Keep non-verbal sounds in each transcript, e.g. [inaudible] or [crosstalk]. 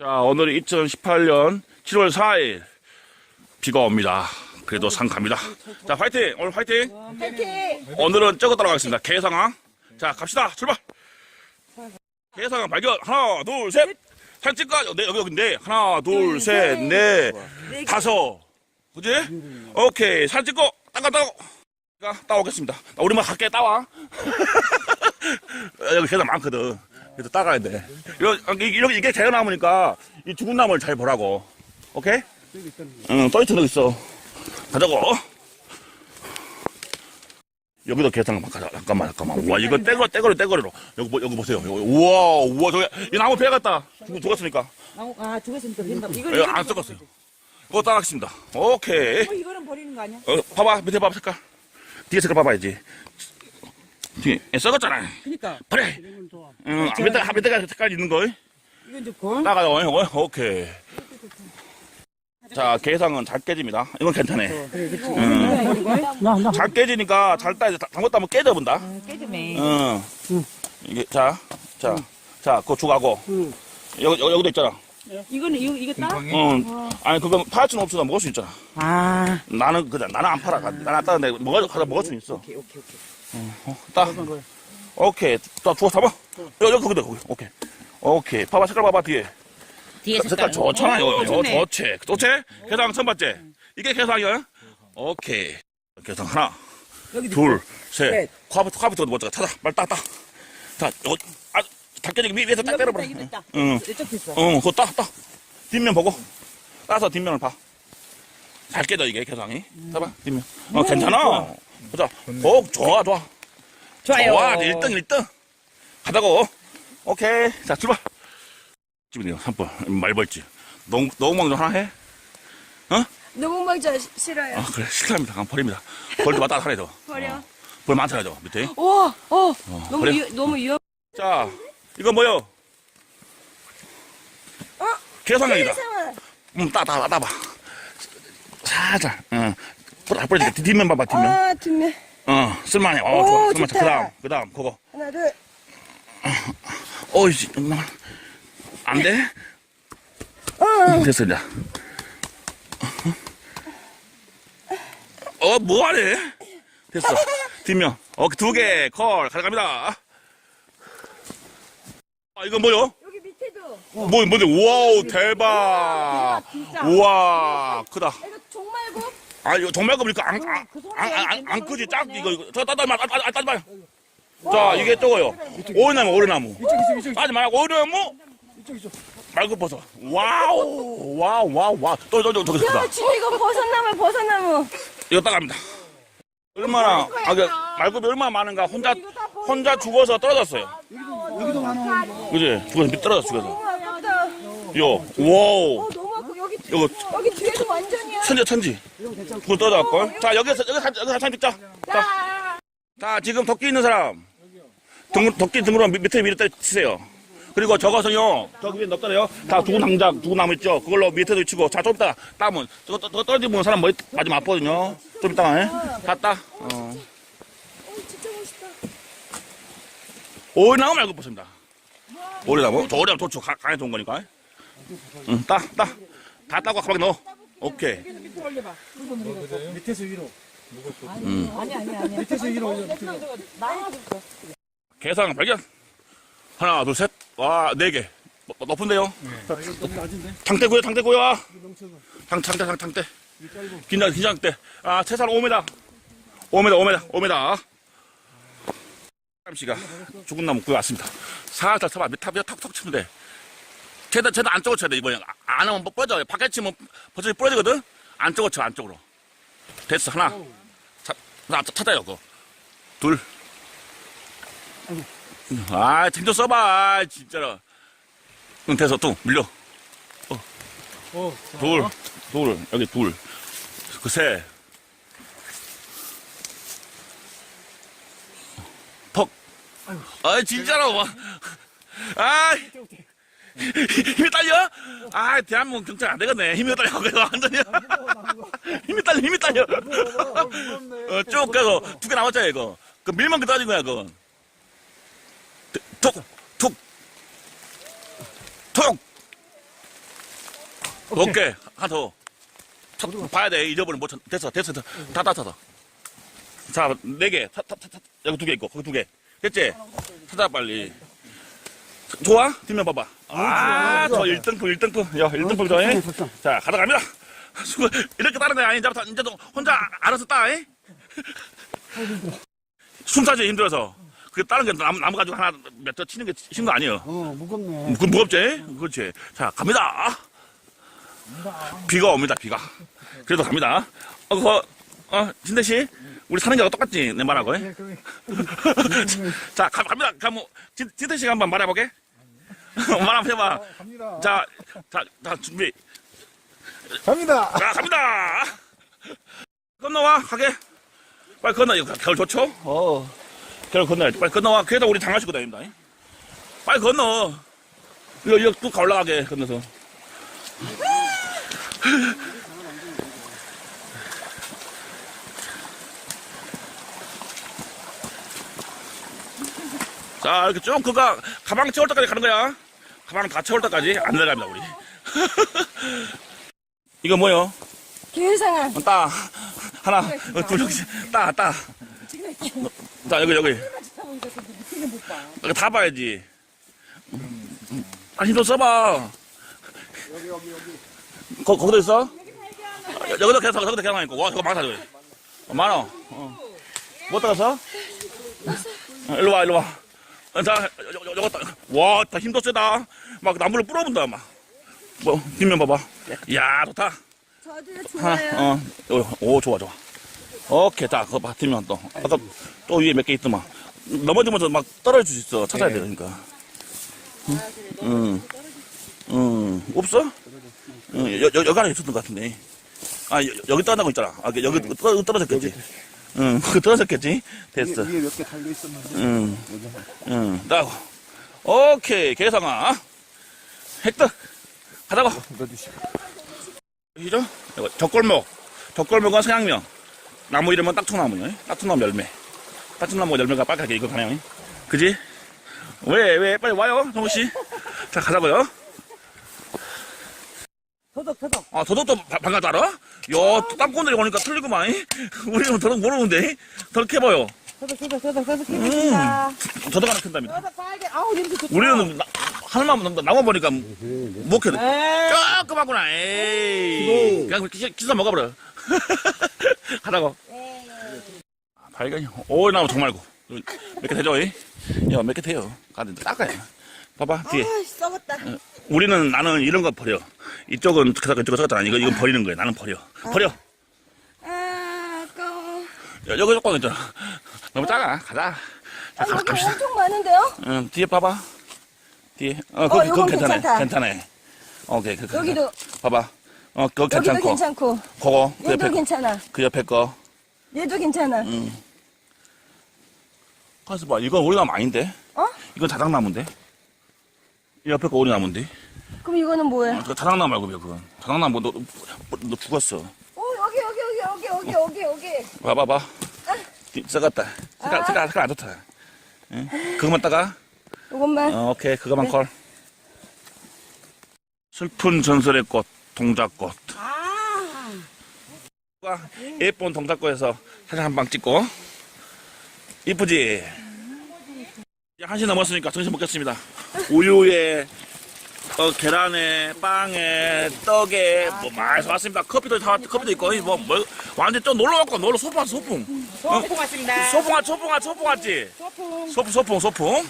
자, 오늘이 2018년 7월 4일. 비가 옵니다. 그래도 산 갑니다. 자, 화이팅! 오늘 화이팅! 오늘은 저거 따라가겠습니다. 개상황. 자, 갑시다. 출발! 개상황 발견. 하나, 둘, 셋! 산 찍까? 네, 여기, 여기인데. 하나, 둘, 셋, 넷, 다섯. 그지? 오케이. 산 찍고, 따가, 따고. 가, 따오겠습니다. 우리만 갈게, 따와. [laughs] 여기 계단 많거든. 그래서 따가야 돼. 이렇게, 이렇게, 이게 남으니까 이 죽은 나무를 잘 보라고. 오케이? 응, 떠있는 있어. 가자고. 여기도 계산. 잠깐만, 잠깐만. 와, 이거 떼거리, 떼거리, 떼거리로. 여기, 보- 여기 보세요. 여기, 우와, 우와, 저기, 이 나무 베어갔다. 죽, 죽었으니까. 나무, 아, 죽었으니까 된다. 이거 이거 안 썩었어요. 그거 따라가겠습니다. 오케이. 어, 이거는 버리는 거 아니야? 어, 봐봐, 밑에 봐봐, 색깔. 뒤에 색깔 봐봐야지. 뒤에, 예, 썩었잖아. 그니까. 그래. 응, 밑에, 밑에가 색깔 있는 거. 이건 좋고. 나가요. 어, 오케이. 자, 게상은 잘 깨집니다. 이건 괜찮네. 나, 나. 잘 깨지니까 잘 돼. 잘못 따면 깨져본다. 깨지네. 응. 이게, 자, 자, 자, 그거 주가고. 여기, 여기, 여기도 있잖아. 이거는, 이거, 이거 따? 응. 아니, 그건 팔 수는 없어. 먹을 수 있잖아. 아. 나는, 그냥, 나는 안 팔아. 나는 안 따는데, 먹어, 가서 먹을 수 있어. 오케이, 오케이, 오케이. 어, 따. 오케이. 따, 주워 잡아. 여기, 여기, 거기다, 거기. 오케이. 오케이. 봐봐, 색깔 봐봐, 뒤에. 뒤에 색깔 좋잖아요. 오, 요 좋네. 좋지. 좋지? 개상 첫 번째. 이게 개상이야? 오케이. 개상 하나, 둘, 셋. 셋. 콰부터, 콰부터 먼저 찾아. 빨리 따, 따. 자, 요거, 아, 닭게지기 위- 위에서 딱 때려버려. 여기 있다. 응. 이쪽 있어. 응, 그거 따, 따. 뒷면 보고. 따서 뒷면을 봐. 잘 깨져, 이게 개상이. 따봐, 뒷면. 어, 괜찮아. 보자. 오, 좋아, 좋아. 좋아요. 좋아, 1등, 1등. 가자고. 오케이. 자, 출발. 집이네요, 산불. 말벌집. 너무, 너무 망정 하나 해? 너무 먹자 싫어요. 아, 그래. 싫답니다. 그럼 버립니다. 벌도 왔다 갔다 해줘. 버려. 벌 많잖아요, 밑에. 와, 어, 너무 그래? 위, 너무 위험. 자, 이거 뭐요? 어? 개상형이다. 이상한. 음, 따, 따, 따봐. 살짝, 응. 뿌려, 뿌려. 뒷면 봐봐, 뒷면. 아, 듣네. 어, 쓸만해. 어, 오, 좋아. 쓸만해. 그 좋다. 다음, 그 다음, 그거. 하나, 둘. 어이씨, 안 돼? 어, 됐어, 이제. 어, 뭐하래? 됐어. 뒷면. 어, 두 개, 콜. 가져갑니다. 아, 이건 뭐요? 여기 밑에도. 뭐, 뭔데? 우와우, 대박. 진짜. 우와, 크다. 이거. 아, 이거 정말 그러니까 안, 안, 그 안, 안, 안, 안 크지? 작, 이거, 이거. 저, 따지 마, 따지 마, 따지 마. 자, 이게 저거요. 오이나무, 오이나무. 따지 말고, 오이나무. 말고 버섯. 와우, 와우, 와우, 와우. 또, 또, 또, 저기 크다. 야, 진짜 이거 버섯나무, 버섯나무. 이거 따갑니다. 얼마나, 아, 그, 말고비 얼마나 많은가. 혼자, 혼자 죽어서 떨어졌어요. 여기도 많아. 그지? 죽어서 밑 떨어졌어, 죽어서. 너무 아깝다. 요, 와우. 어, 너무 아깝고 여기 뒤- 여기 뒤에도 완전이야. 천지, 천지. 그거 떨어졌걸? 자, 여기서, 여기, 사- 여기 사진 찍자. 자, 자, 지금 도끼 있는 사람. 등, 도끼 등으로 밑- 밑에 밀어 치세요. 그리고 저것은요, 저기 위에 넣었잖아요. 다 두고 당장, 두고 나무 있죠? 그걸로 밑에도 치고. 자, 좀 이따 따면, 저거, 떠- 저거 떨어지면 사람 머리 맞으면 아프거든요. 좀 이따가, 해. 다 따. 어. 오리나무 말고 보습니다 오리나무? 저 오리나무 도축 가, 간에 좋은 거니까. 응, 따, 따. 다 따고 가방에 넣어. 오케이. 밑에 올려봐. 밑에서 위로. 아니, 아니, 아니. 밑에서 위로 올려. 밑에서. 계산 발견. 하나, 둘, 셋. 와, 네 개. 뭐, 높은데요? 아, 이거 너무 낮은데? 장, 장대, 장, 장대. 이 짧고. 긴장, 긴장대. 아, 최산 5m. 5m, 5m, 5m. 씨가 죽은 나무 구해 왔습니다. 살살 쳐봐. 밑에 턱턱 치면 돼. 최대, 최대 안쪽으로 쳐야 돼, 이번에. 아, 안 하면 뭐 부러져. 밖에 치면 버섯이 부러지거든? 안쪽으로 쳐, 안쪽으로. 됐어, 하나. 자, 찾- 찾아요, 그거. 둘. 아, 챙겨 써봐, 진짜로. 응, 됐어, 또, 밀려. 어. 둘, 둘, 여기 둘. 그 셋. 턱. 아, 진짜로. 와. 아, 힘이 딸려? 아, 대한민국 경찰 안 되겠네. 힘이 딸려. 그래서 완전히. 힘이 딸려, 힘이 딸려. 어, 쭉 가고, 두개 남았잖아, 이거. 그 밀만 그 따진 거야, 그거. 툭, 툭, 툭. 오케이. 하나 더. 차, 봐야 돼. 잊어버리면 못 찾, 됐어, 됐어, 됐어. 다, 다. 자, 네 개. 타, 타, 타, 타. 여기 두 개 있고, 거기 두 개. 됐지? 찾아, 빨리. 좋아? 뒷면 봐봐. 아, 저 1등품, 1등품. 야, 1등품 저, 잉? 자, 가져갑니다. 수고, 이렇게 따는 거야. 이제 부터, 이제 도 혼자 알아서 따, 잉? 숨차지 힘들어서. 그 다른 게 나무, 나무 가지고 하나 몇더 치는 게 쉬운 거 아니에요. 어, 무겁네. 그 무겁지? 그렇지. 자, 갑니다. 비가 옵니다, 비가. 그래도 갑니다. 어, 그거, 어, 진대 씨? 우리 사는 게하고 똑같지? 내 말하고. 네, 그래. [laughs] 자, 가, 갑니다. 가, 뭐, 진, 진대 씨가 한번 말해보게. 말 한번 해봐. 어, 갑니다. 자, 자, 자, 준비. 갑니다. 자, 갑니다. 건너와, 가게. 빨리 건너. 이거 겨울 좋죠? 어. 겨울 건너야지. 빨리 건너와. 그래도 우리 장화시고 다닙니다. 빨리 건너. 이거, 이거 뚝 올라가게, 건너서. [laughs] 자, 이렇게 쭉 그가 가방 채울 때까지 가는 거야. 가방 다 채울 때까지 안 내려갑니다, 우리. [laughs] 이거 뭐요? 계상아. 어, 따. 하나, 어, 둘, 셋, 따, 따. 자, 여기, 여기. 여기 다 봐야지. 아, 힘좀 써봐. 여기, 여기, 여기. 거, 거기도 있어? 여- 여기도 계속, 저기도 계속 있고. 와, 저거 많다, 저기. 어, 많아. 어. 뭐 따갔어? 어, 일로 와, 일로 와. 어, 자, 요거 따. 와, 다 힘도 세다. 막 나무를 뿌려본다, 막. 뭐, 뒷면 봐봐. 이야, 좋다. 저도 좋아요. 어, 어, 오, 좋아, 좋아. 오케이, 자, 그거 받으면 또. 아까 또 위에 몇 개 있더만. 넘어지면서 막 떨어질 수 있어. 찾아야 돼, 그러니까. 응, 응, 응. 없어? 응, 여, 여, 여기 안에 있었던 것 같은데. 아, 여, 여기 떠나고 있잖아. 아, 여기 떨어, 떨어졌겠지. 응, 그 [laughs] 떨어졌겠지? 됐어. 위에 몇 개 달려 있었는데. 응, 응, 따고. 오케이, 개성아. 획득. 가자고. 넣어주시고. 이죠? 이거 젖골목. 젖골목은 서양명. 나무 이름은 딱통나무요. 딱통나무 열매. 딱통나무 열매가 빨갛게 이거 가네요. 그지? 왜, 왜? 빨리 와요, 성우씨. 자, 가자고요. 도덕, 도덕. 아, 도덕도 반가지 알아? 야, 또 땅콩들이 오니까 틀리구만. 우리는 도덕 모르는데. 도덕 해봐요. 도덕, 도덕, 도덕, 도덕. 해보겠습니다. 도덕 하나 큰답니다. 도덕 빨개. 아우, 냄새 좋다. 우리는 나, 하늘만 나무 보니까 못 해. 에이. 조그맣구나. 에이. 그냥 기, 기사 먹어버려. [laughs] 하라고. 아, 발견이. 오, 나무 정말고. 몇 개 되죠? 이? 야, 몇 개 돼요. 가든 닦아요. 봐봐, 뒤에. 아, 썩었다. 우리는, 나는 이런 거 버려. 이쪽은 그다가 이쪽은 저거잖아. 이거, 이건 버리는 거야. 나는 버려. 버려. 아, 아까워. 야, 여기 조금 있잖아. 너무 작아. 가자. 자, 아, 가, 여기 갑시다. 엄청 많은데요? 응, 뒤에 봐봐. 뒤에. 어, 거기, 요건 그건 괜찮아. 괜찮다. 괜찮아. 오케이, 그, 그, 여기도, 봐봐. 어, 그거 여기도 괜찮고. 괜찮고. 그거, 그 옆에, 거. 괜찮아. 그 옆에 거. 얘도 괜찮아. 응. 가서 봐. 이건 우리 나무 아닌데? 어? 이건 자작나무인데? 이 옆에 거 우리 나무인데? 그럼 이거는 뭐예요? 어, 그거 자작나무 말고, 그건. 자작나무, 너, 너, 너 죽었어. 어, 여기, 여기, 여기, 여기, 여기, 여기, 여기. 봐봐, 봐. 썩었다. 색깔, 아. 색깔, 색깔 안 좋다. 응? 그거만 따가? 요것만. 어, 오케이. 그거만 네. 콜. 슬픈 전설의 꽃, 동작꽃. 아. 예쁜 동작꽃에서 사진 한 방 찍고. 이쁘지? 이제 한시 넘었으니까 점심 먹겠습니다. 우유에, 어, 계란에, 빵에, 떡에, 뭐, 많이 사왔습니다. 커피도 사, 커피도 있고, 뭐, 뭐, 완전 좀 놀러 왔고, 놀러 소풍, 왔어, 소풍. 소풍 왔습니다. 소풍 왔, 소풍 왔, 소풍 왔지? 소풍. 소풍, 소풍, 소풍.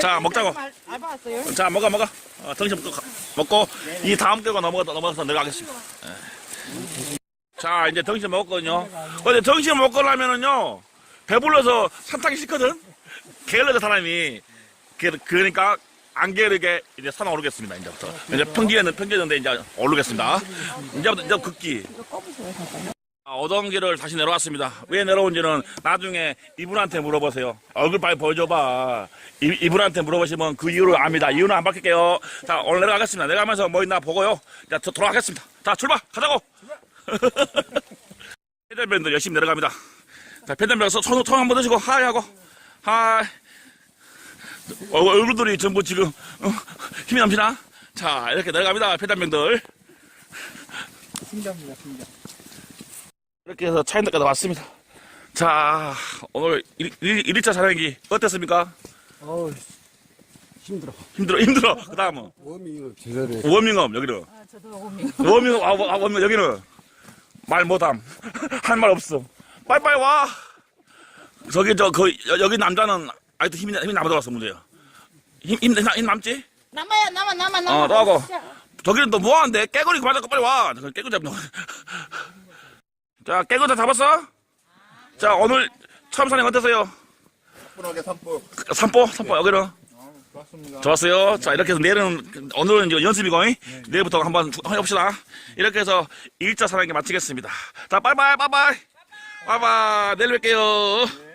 자, 먹자고. 알바 왔어요. 자, 먹어, 먹어. 어, 등심 먹고, 가- 먹고, 이 다음 개가 넘어가, 넘어가서 내려가겠습니다. 예. 자, 이제 등심 먹었거든요. 근데 등심 먹고 나면은요, 배불러서 산 타기 싫거든? 게을러져, 사람이. 게, 그러니까, 안 게으르게 이제 산 오르겠습니다, 이제부터. 이제 평기에는 평기였는데 이제 오르겠습니다. 이제부터, 이제 극기. 아, 길을 다시 내려왔습니다. 왜 내려온지는 나중에 이분한테 물어보세요. 얼굴 빨리 보여줘봐. 이, 이분한테 물어보시면 그 이유를 압니다. 이유는 안 밝힐게요. 자, 오늘 내려가겠습니다. 내려가면서 뭐 있나 보고요. 자, 저, 돌아가겠습니다. 자, 출발! 가자고! [laughs] 패들밴드 열심히 내려갑니다. 자, 패들밴드 손, 손 한번 드시고, 하이 하고, 하이. 어, 얼굴들이 전부 지금, 어, 힘이 넘치나? 자, 이렇게 내려갑니다. 폐단병들. 승자입니다, 승자. 이렇게 해서 차인들까지 왔습니다. 자, 오늘 1, 일차 촬영기 어땠습니까? 어우, 힘들어. 힘들어, 힘들어. 그 다음은 워밍을 제대로 해. 워밍업, 여기는. 아, 저도 오밍. 워밍업, 아, 워- 아, 워밍업, 여기는. 말 못함. [laughs] 할 말 없어. 빨리빨리 와. 저기, 저, 그, 여- 여기 남자는 아직도 힘이, 힘이 남아돌았어, 문제야. 힘, 힘, 힘, 힘 남지? 남아야 남아 남아 남아. 어, 또 하고. 저기는 또 뭐하는데? 깨구리 그만잡고 빨리 와. 그 깨구리 잡는 거. [laughs] 자, 깨구리 다 잡았어? 자, 오늘 처음 산행 어땠어요? 분하게 삼보. 산보? 산보, 여기는? 좋았습니다. 좋았어요. 자, 이렇게 해서 내일은, 오늘은 이제 연습이고, 잉? 내일부터 한번 해봅시다. 이렇게 해서 1차 산행기 마치겠습니다. 자, 빠이빠이, 빠이빠이. 빠이빠이. 내일 뵐게요.